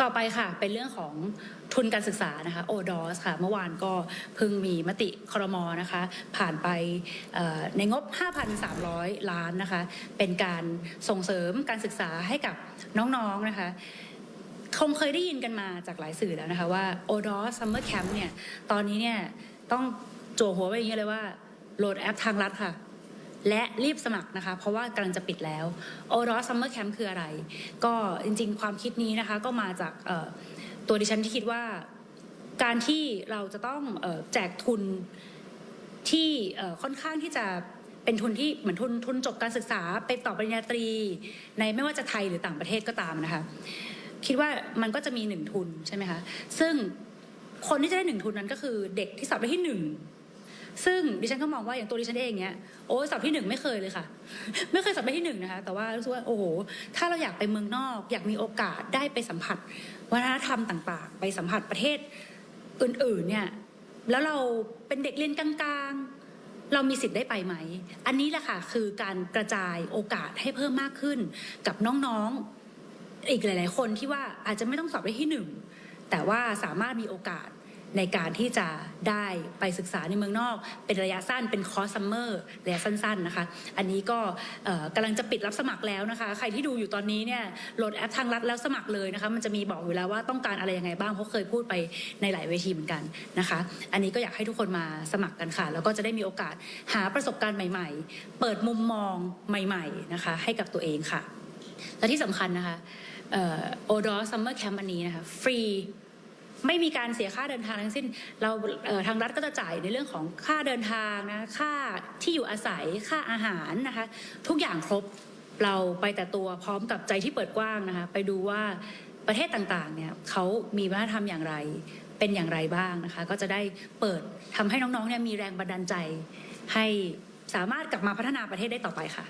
ต่อไปค่ะเป็นเรื่องของทุนการศึกษานะคะ ODOS ค่ะ เมื่อวานก็เพิ่งมีมติครมนะคะ ผ่านไปในงบ 5,300 ล้านนะคะ เป็นการส่งเสริมการศึกษาให้กับน้องๆนะคะคงเคยได้ยินกันมาจากหลายสื่อแล้วนะคะว่า ODOS Summer Camp เนี่ย ตอนนี้เนี่ย ต้องโจหัวไว้อย่างนี้เลยว่าโหลดแอปทางรัฐค่ะ และรีบสมัครนะคะ เพราะว่ากำลังจะปิดแล้ว o d o Summer Camp คืออะไร ก็จริงๆ ความคิดนี้นะคะก็มาจากตัวดิฉันที่คิดว่าการที่เราจะต้องแจกทุนที่ค่อนข้างที่จะเป็นทุนที่เหมือนทุนทุนจบการศึกษาไปต่อปริญญาตรี ในไม่ว่าจะไทยหรือต่างประเทศก็ตามนะคะ คิดว่ามันก็จะมีหนึ่งทุนใช่ไหมคะซึ่งคนที่จะได้หนึ่งทุนนั้นก็คือเด็กที่สอบได้ที่หนึ่ง ซึ่งดิฉันก็มองว่าอย่างตัวดิฉันเองเนี้ยโอ้สอบที่หนึ่งไม่เคยเลยค่ะ ไม่เคยสอบได้ที่หนึ่งนะคะ แต่ว่ารู้สึกว่าโอ้โหถ้าเราอยากไปเมืองนอก อยากมีโอกาสได้ไปสัมผัส วัฒนธรรมต่างๆ ไปสัมผัสประเทศอื่นๆเนี่ยแล้วเราเป็นเด็กเรียนกลางๆ เรามีสิทธิ์ได้ไปไหม อันนี้แหละค่ะคือการกระจายโอกาสให้เพิ่มมากขึ้น กับน้องๆอีกหลาย ๆ คนที่ว่าอาจจะไม่ต้องสอบได้ที่หนึ่งแต่ว่าสามารถมีโอกาส ในการที่จะได้ไปศึกษาในเมืองนอก เป็นระยะสั้นเป็นคอร์สซัมเมอร์ระยะสั้นๆนะคะ อันนี้ก็กำลังจะปิดรับสมัครแล้วนะคะ ใครที่ดูอยู่ตอนนี้เนี่ยโหลดแอปทางรัฐแล้วสมัครเลยนะคะมันจะมีบอกอยู่แล้วว่าต้องการอะไรยังไงบ้างเพราะเคยพูดไปในหลายเวทีเหมือนกันนะคะ อันนี้ก็อยากให้ทุกคนมาสมัครกันค่ะ แล้วก็จะได้มีโอกาสหาประสบการณ์ใหม่ ๆ เปิดมุมมองใหม่ ๆนะคะ ให้กับตัวเองค่ะ และที่สำคัญนะคะโอดอซัมเมอร์แคมป์อันนี้นะคะฟรี ไม่มีการเสียค่าเดินทางทั้งสิ้น เราเทางรัฐก็จะจ่ายในเรื่องของค่าเดินทางนะค่าที่อยู่อาศัยค่าอาหารนะคะ ทุกอย่างครบเราไปแต่ตัวพร้อมกับใจที่เปิดกว้างนะคะ ไปดูว่าประเทศต่างๆเนี่ยเขามีวัฒนธรรมอย่างไรเป็นอย่างไรบ้างนะคะ ก็จะได้เปิดทำให้น้องๆเนี่ยมีแรงบันดาลใจ ให้สามารถกลับมาพัฒนาประเทศได้ต่อไปค่ะ